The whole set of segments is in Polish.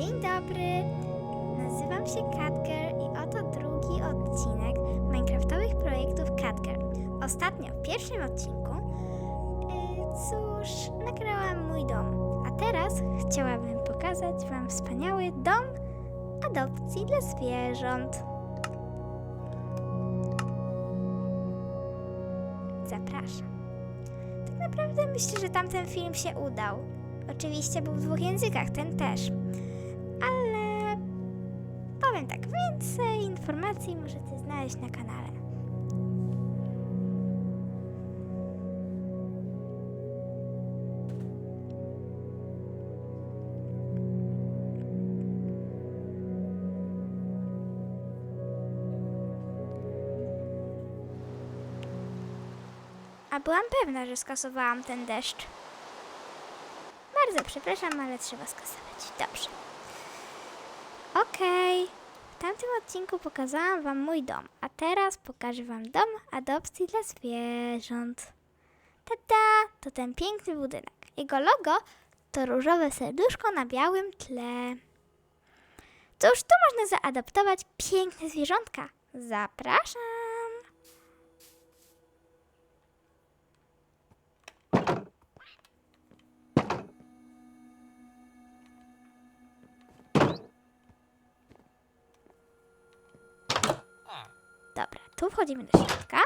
Dzień dobry, nazywam się Catger i oto drugi odcinek Minecraftowych projektów Catger. Ostatnio w pierwszym odcinku, yy, cóż, nagrałam mój dom, a teraz chciałabym pokazać Wam wspaniały dom adopcji dla zwierząt. Zapraszam. Tak naprawdę myślę, że tamten film się udał. Oczywiście był w dwóch językach, ten też. Tak, więcej informacji możecie znaleźć na kanale. A byłam pewna, że skasowałam ten deszcz. Bardzo przepraszam, ale trzeba skasować. Dobrze. Okej. W tamtym odcinku pokazałam Wam mój dom, a teraz pokażę Wam dom adopcji dla zwierząt. Tada! To ten piękny budynek. Jego logo to różowe serduszko na białym tle. Cóż, tu można zaadoptować piękne zwierzątka. Zapraszam! Dobra, tu wchodzimy do środka.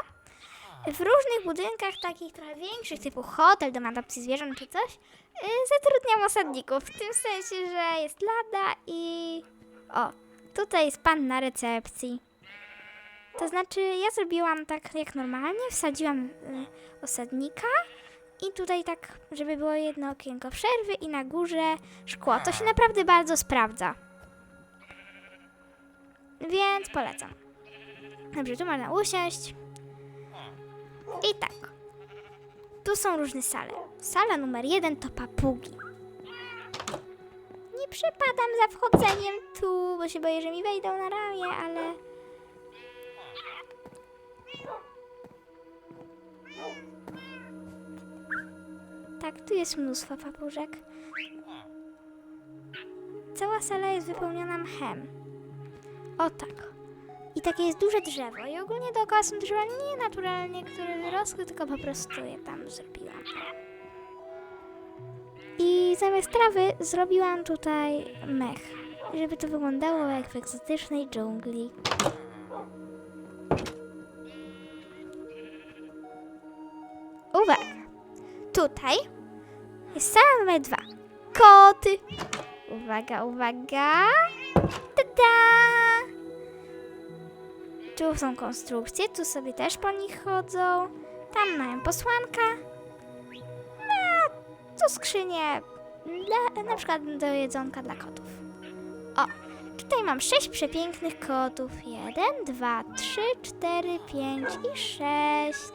W różnych budynkach, takich trochę większych, typu hotel, dom adopcji zwierząt czy coś, yy, zatrudniam osadników. W tym sensie, że jest lada i... O, tutaj jest pan na recepcji. To znaczy, ja zrobiłam tak jak normalnie, wsadziłam y, osadnika i tutaj tak, żeby było jedno okienko przerwy i na górze szkło. To się naprawdę bardzo sprawdza. Więc polecam. Dobrze, tu można usiąść. I tak. Tu są różne sale. Sala numer jeden to papugi. Nie przepadam za wchodzeniem tu, bo się boję, że mi wejdą na ramię, ale... Tak, tu jest mnóstwo papużek. Cała sala jest wypełniona mchem. O tak. I takie jest duże drzewo. I ogólnie dookoła są drzewa nie naturalnie, które wyrosły, tylko po prostu je tam zrobiłam. I zamiast trawy zrobiłam tutaj mech, żeby to wyglądało jak w egzotycznej dżungli. Uwaga! Tutaj jest sala dwa. Koty! Uwaga, uwaga! Tu są konstrukcje, tu sobie też po nich chodzą. Tam mają posłanka. No, tu skrzynie dla, na przykład do jedzonka dla kotów. O, tutaj mam sześć przepięknych kotów. Jeden, dwa, trzy, cztery, pięć i sześć.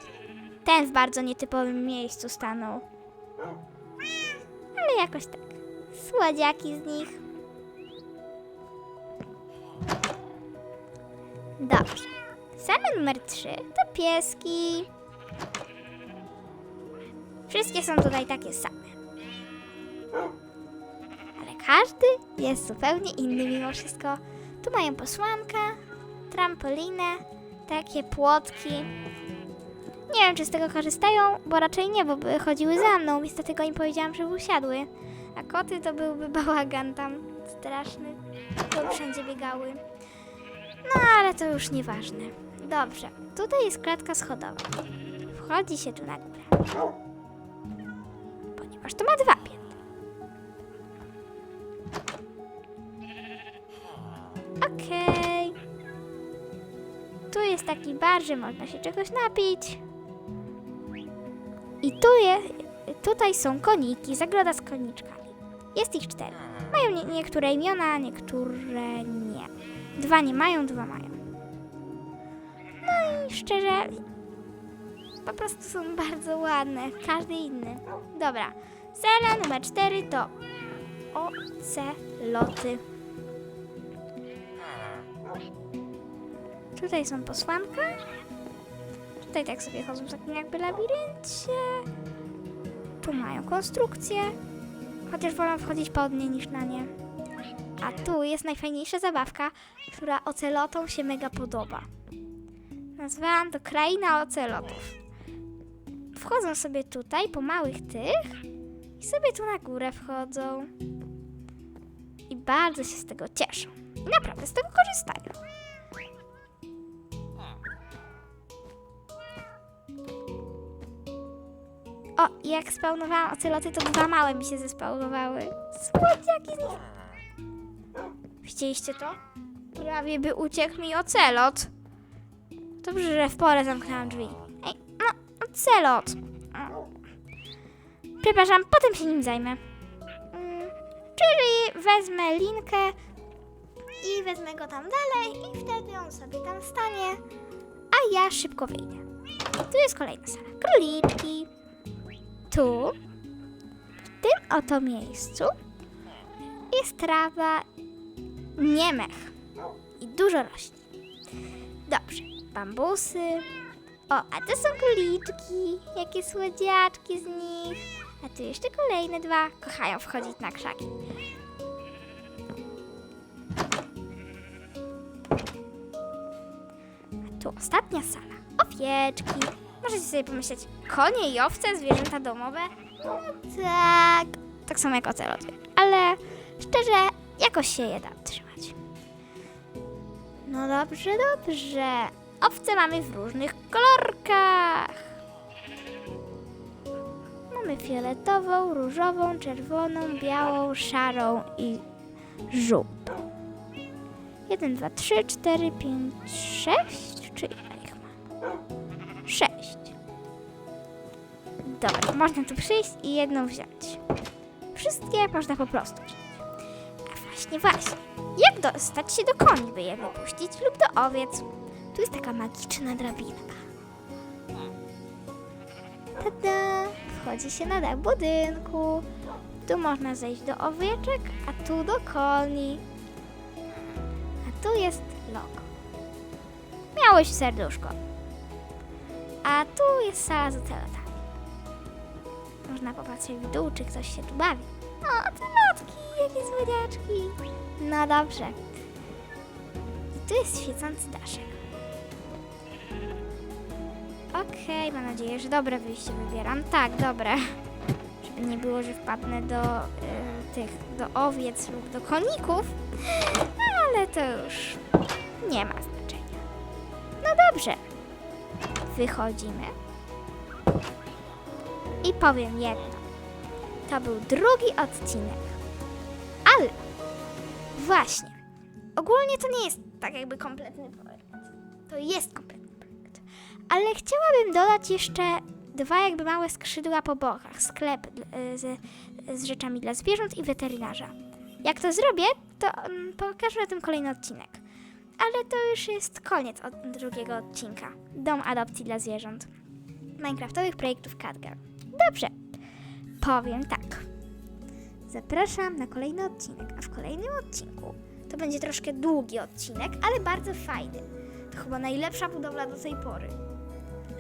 Ten w bardzo nietypowym miejscu stanął. Ale jakoś tak. Słodziaki z nich. Dobrze. Sala numer 3 to pieski. Wszystkie są tutaj takie same. Ale każdy jest zupełnie inny mimo wszystko. Tu mają posłankę, trampolinę, takie płotki. Nie wiem, czy z tego korzystają, bo raczej nie, bo by chodziły za mną, więc dlatego im powiedziałam, żeby usiadły. A koty to byłby bałagan tam straszny, bo wszędzie biegały. No, ale to już nieważne. Dobrze, tutaj jest klatka schodowa. Wchodzi się tu na górę. Ponieważ to ma dwa piętra. Okej. Tu jest taki bar, że można się czegoś napić. I tu je, tutaj są koniki, zagroda z koniczkami. Jest ich cztery. Mają nie, niektóre imiona, niektóre nie. Dwa nie mają, dwa mają. Szczerze, po prostu są bardzo ładne. Każdy inny. Dobra. Sala numer cztery to oceloty. Tutaj są posłanka. Tutaj tak sobie chodzą w takim jakby labiryncie. Tu mają konstrukcję. Chociaż wolę wchodzić pod nie niż na nie. A tu jest najfajniejsza zabawka, która ocelotom się mega podoba. Nazwałam to Kraina Ocelotów. Wchodzą sobie tutaj po małych tych i sobie tu na górę wchodzą. I bardzo się z tego cieszą. I naprawdę z tego korzystają. O, jak spawnowałam oceloty, to dwa małe mi się zespawnowały. Słodziaki z nich. Widzieliście to? Prawie by uciekł mi ocelot. Dobrze, że w porę zamknęłam drzwi. Ej, no, ocelot. O. Przepraszam, potem się nim zajmę. Mm, czyli wezmę linkę i wezmę go tam dalej i wtedy on sobie tam stanie, a ja szybko wyjdę. Tu jest kolejna sala. Króliczki. Tu, w tym oto miejscu, jest trawa, nie mech i dużo roślin. Dobrze, bambusy. O, a to są króliczki, jakie słodziaczki z nich. A tu jeszcze kolejne dwa kochają wchodzić na krzaki. A tu ostatnia sala. Owieczki. Możecie sobie pomyśleć, konie i owce, zwierzęta domowe? No tak, tak samo jak oceloty. Ale szczerze, jakoś się je da trzymać. No dobrze, dobrze. Owce mamy w różnych kolorkach. Mamy fioletową, różową, czerwoną, białą, szarą i żółtą. 1, 2, 3, 4, 5, 6. Czy ile ich mam? 6. Dobra, można tu przyjść i jedną wziąć. Wszystkie można po prostu wziąć. A właśnie, właśnie. Jak dostać się do koni, by je wypuścić lub do owiec? Tu jest taka magiczna drabinka. Tada! Wchodzi się na dach budynku. Tu można zejść do owieczek, a tu do koni. A tu jest logo. Miałeś serduszko. A tu jest sala z ocelotami. Można popatrzeć w dół, czy ktoś się tu bawi. O, ocelotki, jakie słodziaczki. No dobrze. I tu jest świecący daszek. Okej, mam nadzieję, że dobre wyjście wybieram. Tak, dobre. Żeby nie było, że wpadnę do y, tych, do owiec lub do koników. Ale to już nie ma znaczenia. No dobrze. Wychodzimy. I powiem jedno. To był drugi odcinek. Ale właśnie. Ogólnie to nie jest tak jakby kompletny projekt. To jest kompletny. Ale chciałabym dodać jeszcze dwa jakby małe skrzydła po bokach. Sklep y, z, z rzeczami dla zwierząt i weterynarza. Jak to zrobię, to mm, pokażę na tym kolejny odcinek. Ale to już jest koniec od drugiego odcinka. Dom adopcji dla zwierząt. Minecraftowych projektów Catgirl. Dobrze. Powiem tak. Zapraszam na kolejny odcinek, a w kolejnym odcinku to będzie troszkę długi odcinek, ale bardzo fajny. To chyba najlepsza budowla do tej pory.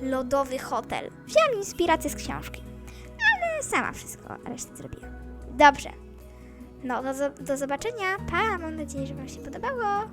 Lodowy hotel. Wziąłem inspirację z książki, ale sama wszystko resztę zrobiłam. Dobrze. No, do, do zobaczenia. Pa, mam nadzieję, że Wam się podobało.